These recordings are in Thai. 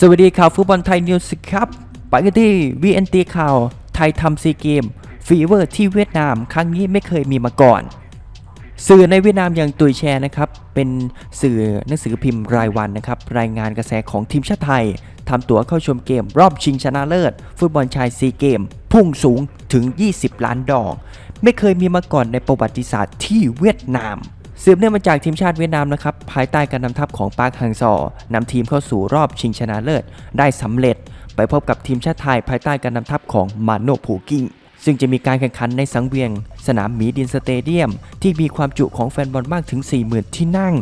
สวัสดีข่าวฟุตบอลไทยนิวส์ครับ ไปกันที่ VNT ข่าวไทยทำซีเกมฟีเวอร์ที่เวียดนาม ครั้งนี้ไม่เคยมีมาก่อน สื่อในเวียดนามอย่างตุยแชร์นะครับ เป็นสื่อหนังสือพิมพ์รายวันนะครับ รายงานกระแสของทีมชาติไทยทำตั๋วเข้าชมเกม รอบชิงชนะเลิศ ฟุตบอลชายซีเกม พุ่งสูงถึง 20 ล้านดอก ไม่เคยมีมาก่อนในประวัติศาสตร์ที่เวียดนาม สืบเนื่องมาจากทีมชาติเวียดนามนะครับภายใต้การนำทัพของปาร์คฮังซอนำทีมเข้าสู่รอบชิงชนะเลิศ ได้สำเร็จ ไปพบกับทีมชาติไทยภายใต้การนำทัพของมาโนผูกิ้งซึ่งจะมีการแข่งขันในสังเวียนสนามหมีดินสเตเดียม ที่มีความจุของแฟนบอลมากถึง 40,000 ที่นั่ง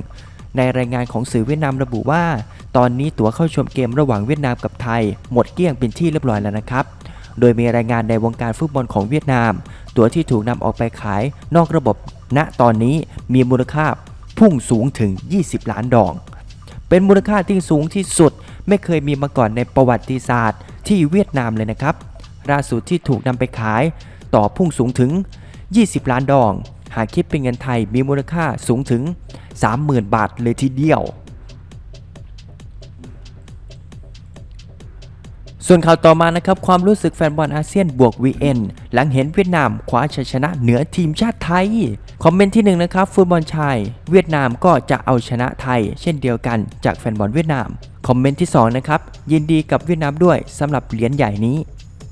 ในรายงานของสื่อเวียดนามระบุว่า ตอนนี้ตั๋วเข้าชมเกมระหว่างเวียดนามกับไทย หมดเกลี้ยงเป็นที่เรียบร้อยแล้วนะครับ โดยมีรายงานในวงการฟุตบอลของเวียดนาม ตั๋วที่ถูกนำออกไปขายนอกระบบ ณตอนนี้มีมูลค่าพุ่งสูงถึง 20 ล้านดอง เป็นมูลค่าที่สูงที่สุดไม่เคยมีมาก่อนในประวัติศาสตร์ ที่เวียดนามเลยนะครับล่าสุดที่ถูกนำไปขายต่อพุ่งสูงถึง 20 ล้านดอง หากคิดเป็นเงินไทยมีมูลค่าสูงถึง 30,000 บาทเลยทีเดียว ส่วนข่าวต่อมานะครับความรู้สึกแฟนบอลอาเซียนบวก VN หลังเห็นเวียดนามคว้าชัยชนะเหนือทีมชาติไทย คอมเมนต์ที่หนึ่งนะครับฟุตบอลชาย เวียดนามก็จะเอาชนะไทย เช่นเดียวกันจากแฟนบอลเวียดนาม คอมเมนต์ที่สองนะครับยินดีกับเวียดนามด้วยสำหรับเหรียญใหญ่นี้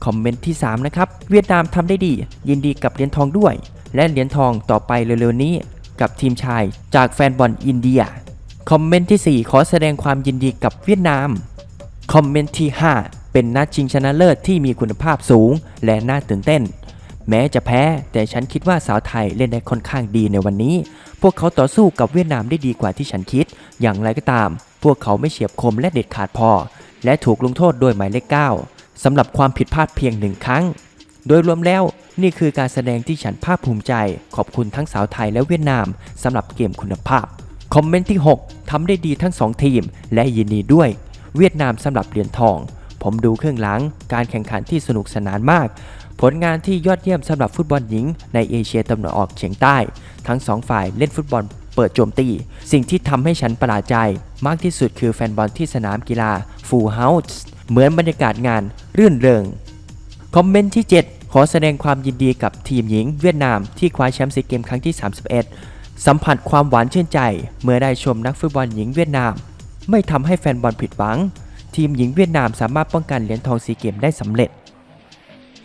คอมเมนต์ที่3นะครับเวียดนามทำได้ดี ยินดีกับเหรียญทองด้วย และเหรียญทองต่อไปเร็วๆนี้ กับทีมชายจากแฟนบอลอินเดีย คอมเมนต์ที่ 4 ขอแสดงความยินดีกับเวียดนาม คอมเมนต์ที่ 5 เป็นนัดชิงชนะเลิศที่มีคุณภาพสูง และน่าตื่นเต้น แม้จะแพ้แต่ฉันคิดว่าสาวไทยเล่นได้ค่อนข้างดีในวันนี้ พวกเขาต่อสู้กับเวียดนามได้ดีกว่าที่ฉันคิด อย่างไรก็ตาม พวกเขาไม่เฉียบคมและเด็ดขาดพอ และถูกลงโทษโดยหมายเลข9สำหรับความผิดพลาดเพียงหนึ่งครั้ง โดยรวมแล้วนี่คือการแสดงที่ฉันภาคภูมิใจ ขอบคุณทั้งสาวไทยและเวียดนามสำหรับเกมคุณภาพ คอมเมนต์ที่ 6ทำได้ดีทั้ง 2 ทีม และยินดีด้วย เวียดนามสำหรับเหรียญทอง ผมดูเครื่องหลัง การแข่งขันที่สนุกสนานมาก ผลงานที่ยอดเยี่ยมสำหรับฟุตบอลหญิง ในเอเชียตะวันออกเฉียงใต้ ทั้งสองฝ่ายเล่นฟุตบอลเปิดโจมตี สิ่งที่ทำให้ฉันประหลาดใจ มากที่สุดคือแฟนบอลที่สนามกีฬาฟูลเฮาส์เหมือนบรรยากาศงานรื่นเริงคอมเมนต์ที่ 7 ขอแสดงความยินดีกับทีมหญิงเวียดนามที่คว้าแชมป์ซีเกมครั้งที่ 31 สัมผัสความหวานชื่นใจ เมื่อได้ชมนักฟุตบอลหญิงเวียดนาม ไม่ทำให้แฟนบอลผิดหวัง ทีมหญิงเวียดนามสามารถป้องกันเหรียญทองซีเกมได้สำเร็จ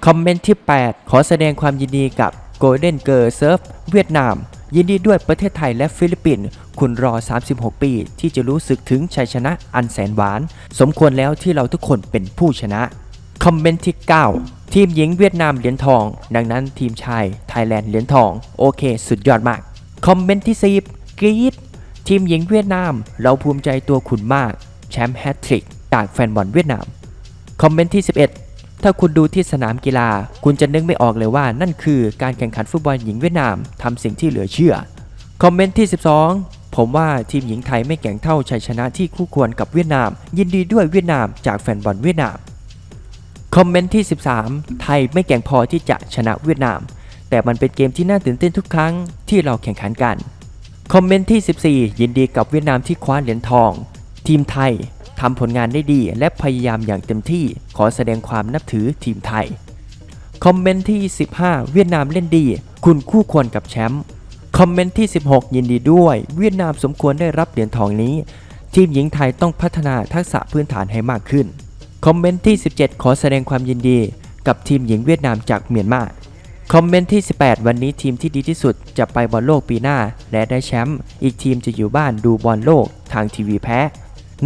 คอมเมนต์ที่ 8 ขอแสดงความยินดีกับ Golden Girl Surf เวียดนาม ยินดีด้วยประเทศไทยและฟิลิปปินส์คุณรอ 36 ปี ที่จะรู้สึกถึงชัยชนะอันแสนหวาน สมควรแล้วที่เราทุกคนเป็นผู้ชนะ คอมเมนต์ที่ 9 ทีมหญิงเวียดนามเหรียญทอง ดังนั้นทีมชายไทยแลนด์เหรียญทอง โอเค สุดยอดมาก คอมเมนต์ที่10กรี๊ดทีมหญิงเวียดนาม เราภูมิใจตัวคุณมาก แชมป์แฮตทริก จากแฟนบอลเวียดนาม คอมเมนต์ที่ 11 ถ้าคุณดูที่สนามกีฬา คุณจะนึกไม่ออกเลยว่านั่นคือการแข่งขันฟุตบอลหญิงเวียดนามทำสิ่งที่เหลือเชื่อ คอมเมนต์ที่ 12 ผมว่าทีมหญิงไทยไม่แข่งเท่าชัยชนะที่คู่ควรกับเวียดนาม ยินดีด้วยเวียดนามจากแฟนบอลเวียดนาม คอมเมนต์ที่ 13 ไทยไม่แก่งพอที่จะชนะเวียดนาม แต่มันเป็นเกมที่น่าตื่นเต้นทุกครั้งที่เราแข่งขันกันคอมเมนต์ที่ 14 ยินดีกับเวียดนามที่คว้าเหรียญทอง ทีมไทย ทำผลงานได้ดีและพยายามอย่างเต็มที่ ขอแสดงความนับถือทีมไทย คอมเมนต์ที่ 15 เวียดนามเล่นดี คุณคู่ควรกับแชมป์ คอมเมนต์ที่ 16 ยินดีด้วย เวียดนามสมควรได้รับเหรียญทองนี้ ทีมหญิงไทยต้องพัฒนาทักษะพื้นฐานให้มากขึ้น คอมเมนต์ที่ 17 ขอแสดงความยินดี กับทีมหญิงเวียดนามจากเมียนมาคอมเมนต์ที่ 18 วันนี้ทีมที่ดีที่สุดจะไปบอลโลกปีหน้า และได้แชมป์ อีกทีมจะอยู่บ้านดูบอลโลกทางทีวีแพ้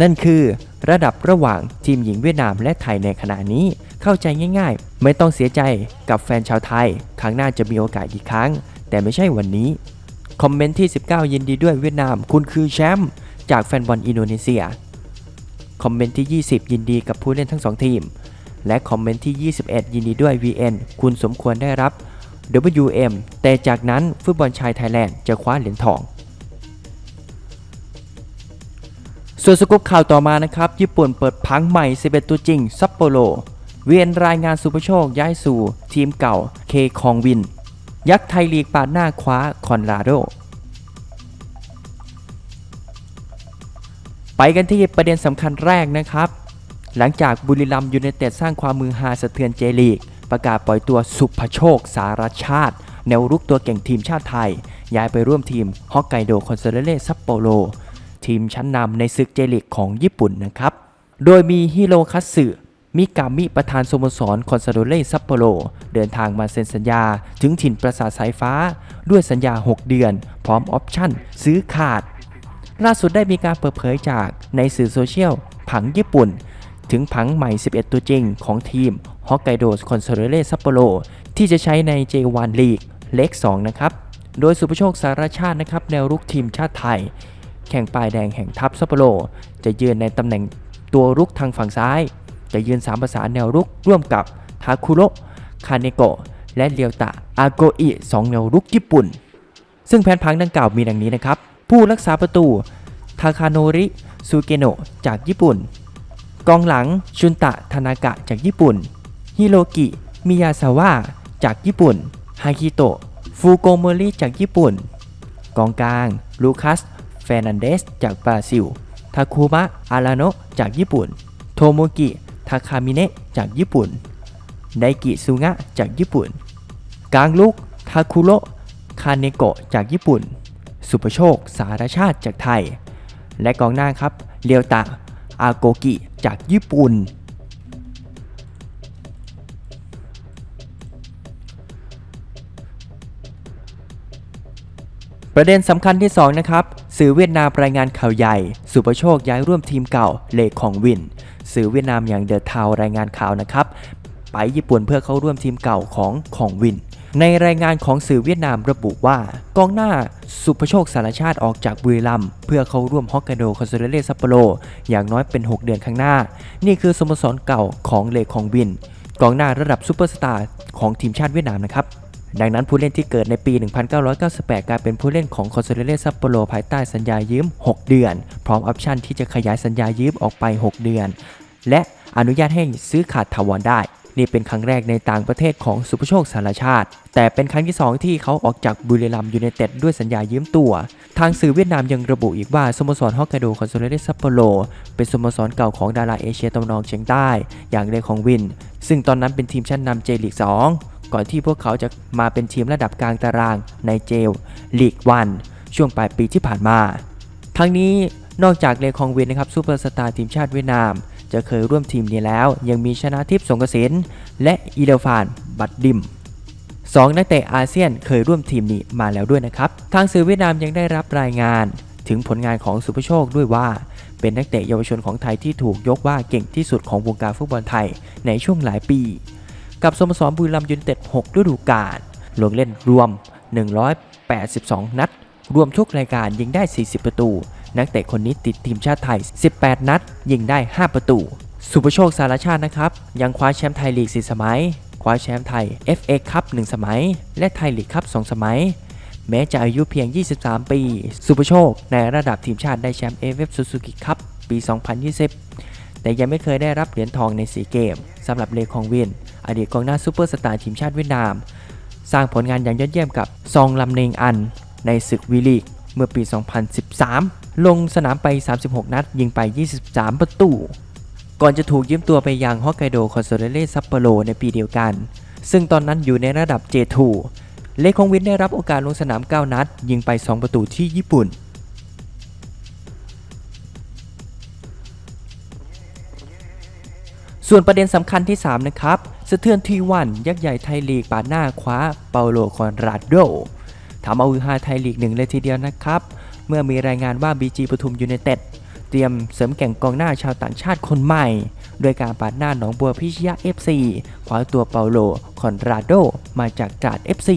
นั่นคือระดับระหว่างทีมหญิงเวียดนามและไทยในขณะนี้เข้าใจง่ายๆ ไม่ต้องเสียใจกับแฟนชาวไทย ครั้งหน้าจะมีโอกาสอีกครั้ง แต่ไม่ใช่วันนี้ คอมเมนต์ที่ 19 ยินดีด้วยเวียดนาม คุณคือแชมป์จากแฟนบอลอินโดนีเซีย คอมเมนต์ที่ 20 ยินดีกับผู้เล่นทั้ง 2 ทีม และคอมเมนต์ที่ 21 ยินดีด้วย VN คุณสมควรได้รับ WM แต่จากนั้นฟุตบอลชายไทยแลนด์จะคว้าเหรียญทอง ส่วนสกุปข่าวต่อมานะครับ ญี่ปุ่นเปิดพังใหม่ 11 ตัวจริง ซัปโปโร เวียนรายงานสุภโชคย้ายสู่ ทีมเก่าเคคองวิน ยักษ์ไทยลีกปาดหน้าคว้าคอนราโด ไปกันที่ประเด็นสำคัญแรกนะครับ หลังจากบุรีรัมยูไนเต็ดสร้างความมือฮาสะเทือนเจลีก ประกาศปล่อยตัวสุภโชคสารชาติ แนวรุกตัวเก่งทีมชาติไทย ย้ายไปร่วมทีมฮอกไกโดคอนเซเล่ซัปโปโร ทีมชั้นนำในศึกเจลีกของญี่ปุ่นนะครับ โดยมีฮิโรคัตสึ มิกามิประธานสโมสรคอนซาโดเล่ซัปโปโรเดินทางมาเซ็นสัญญาถึงถิ่นประสาทสายฟ้า ด้วยสัญญา 6 เดือน พร้อมออปชั่น ซื้อขาด ล่าสุดได้มีการเปิดเผยจากในสื่อโซเชียลผังญี่ปุ่น ถึงผังใหม่ 11 ตัวจริงของทีมฮอกไกโดคอนซาโดเล่ซัปโปโรที่จะใช้ใน J1 League เลข2นะครับ โดยสุภโชคสารชาตินะครับแนวรุกทีมชาติไทย แข่งปลายแดงแห่งทัพซัปโปโรจะยืนในตำแหน่งตัวรุกทางฝั่งซ้าย จะยืน3ภาษานแนวรุกร่วมกับทาคุโระคาเนโกะและเรียวตะอาโกอิสองแนวรุกญี่ปุ่น ซึ่งแผนพังดังกล่าวมีดังนี้นะครับ ผู้รักษาประตูทาคาโนริซูเกโนะจากญี่ปุ่น กองหลังชุนตะทานากะจากญี่ปุ่น ฮิโรกิ มิยาซาวะจากญี่ปุ่น ฮาคิโตะ ฟูโกโมริจากญี่ปุ่น กองกลาง ลูคัส เฟรนันเดสจากบราซิล ทาคุมะ อาราโนะจากญี่ปุ่น โทโมกิ ทาคามิเนะจากญี่ปุ่น ไดกิซุงะจากญี่ปุ่น กลางลุกทาคุโระคาเนโกะจากญี่ปุ่น สุปโชค สารชาติจากไทย และกองหน้าครับเรียวตะ อาโกกิ จากญี่ปุ่นประเด็นสำคัญที่ 2 นะครับ สื่อเวียดนามรายงานข่าวใหญ่ สุประโชคย้ายร่วมทีมเก่าเลขของวิน สื่อเวียดนามอย่างเดอะทาวรายงานข่าวนะครับ ไปญี่ปุ่นเพื่อเข้าร่วมทีมเก่าของของวิน ในรายงานของสื่อเวียดนามระบุว่ากองหน้าสุภโชคสารชาติออกจากบุรีรัมย์เพื่อเข้าร่วมฮอกไกโดคอนโซเดเลซัปโปโรอย่างน้อยเป็น 6 เดือนข้างหน้า นี่คือสโมสรเก่าของเลของวินกองหน้าระดับซูเปอร์สตาร์ของทีมชาติเวียดนามนะครับ ดังนั้นผู้เล่นที่เกิดในปี 1998 กลายเป็นผู้เล่นของคอนโซเดเลซัปโปโรภายใต้สัญญายืม 6 เดือน พร้อมออปชันที่จะขยายสัญญายืมออกไป 6 เดือน และอนุญาตให้ซื้อขาดถาวรได้ นี่เป็นครั้งแรกในต่างประเทศของสุภโชคสารชาติ แต่เป็นครั้งที่ 2 ที่เขาออกจากบุรีรัมย์ยูไนเต็ดด้วยสัญญายืมตัว ทางสื่อเวียดนามยังระบุอีกว่าสโมสรฮอกไกโดคอนโซเดเลซัปโปโรเป็นสโมสรเก่าของดาราเอเชียตะวันออกเฉียงใต้ อย่างเรของวิน ซึ่งตอนนั้นเป็นทีมชั้นนำเจลีก 2 ก่อนที่พวกเขาจะมาเป็นทีมระดับกลางตารางในเจลลีกวันช่วงปลายปีที่ผ่านมา ทั้งนี้นอกจากเลคองวินนะครับซูเปอร์สตาร์ทีมชาติเวียดนาม จะเคยร่วมทีมนี้แล้ว ยังมีชนะทิพย์สงกระสินและอีเลฟานบัดดิมสองนักเตะอาเซียนเคยร่วมทีมนี้มาแล้วด้วยนะครับ ทางสื่อเวียดนามยังได้รับรายงานถึงผลงานของสุภโชคด้วยว่า เป็นนักเตะเยาวชนของไทยที่ถูกยกว่าเก่งที่สุดของวงการฟุตบอลไทยในช่วงหลายปี กับสโมสรบุรีรัมย์ยูไนเต็ด 6 ฤดูกาลลงเล่นรวม 182 นัด รวมทุกรายการยิงได้ 40 ประตู นักเตะคนนี้ติดทีมชาติไทย 18 นัด ยิงได้ 5 ประตู สุภโชคสารชาตินะครับ ยังคว้าแชมป์ไทยลีก 4 สมัย คว้าแชมป์ไทย FA คัพ 1 สมัย และไทยลีกคัพ 2 สมัยแม้จะอายุเพียง 23 ปี สุภโชค ในระดับทีมชาติได้แชมป์ AFF Suzuki Cup ปี 2020 แต่ยังไม่เคยได้รับเหรียญทองในสีเกมสำหรับเลคองวิน อดีตกองหน้าซูเปอร์สตาร์ทีมชาติเวียดนาม สร้างผลงานอย่างยอดเยี่ยมกับซองลำเนงอัน ในศึกวีลีกเมื่อปี 2013 ลงสนามไป 36 นัด ยิงไป 23 ประตู ก่อนจะถูกยืมตัวไปยังฮอกไกโดคอนโซเดเลซัปโปโรในปีเดียวกัน ซึ่งตอนนั้นอยู่ในระดับ J2 เลคองวินได้รับโอกาสลงสนาม 9 นัด ยิงไป 2 ประตูที่ญี่ปุ่น ส่วนประเด็นสำคัญที่ 3 นะครับ สะเทือนทีวันยักษ์ใหญ่ไทยลีกปาดหน้าคว้าเปาโลคอนราโดทำเอาฮือฮาไทยลีกหนึ่งเลยทีเดียวนะครับ เมื่อมีรายงานว่า BG ปทุมยูไนเต็ดเตรียมเสริมแก่งกองหน้าชาวต่างชาติคนใหม่ โดยการปาดหน้าหนองบัวพิชยา FC คว้าตัวเปาโลคอนราโดมาจากตราด FC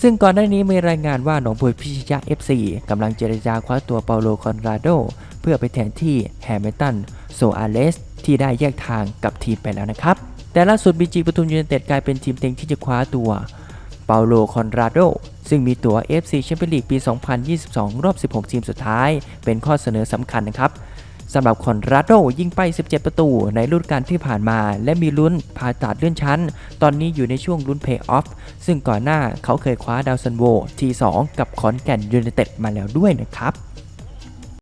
ซึ่งก่อนหน้านี้มีรายงานว่าหนองบัวพิชยา FC กำลังเจรจาคว้าตัวเปาโลคอนราโดเพื่อไปแทนที่แฮมิลตันโซอาเลสที่ได้แยกทางกับทีมไปแล้วนะครับ แต่ล่าสุดบีจีปทุมยูไนเต็ดกลายเป็นทีมเต็งที่จะคว้าตัวเปาโลคอนราโด ซึ่งมีตั๋ว FC แชมเปี้ยนลีกปี 2022 รอบ 16 ทีมสุดท้าย เป็นข้อเสนอสำคัญนะครับสำหรับคอนราโดยิงไป 17 ประตูในฤดูกาลที่ผ่านมา และมีลุ้นผ่าตัดเลื่อนชั้น ตอนนี้อยู่ในช่วงลุ้นเพย์ออฟ ซึ่งก่อนหน้าเขาเคยคว้าดาวซันโวที2กับขอนแก่นยูไนเต็ดมาแล้วด้วยนะครับ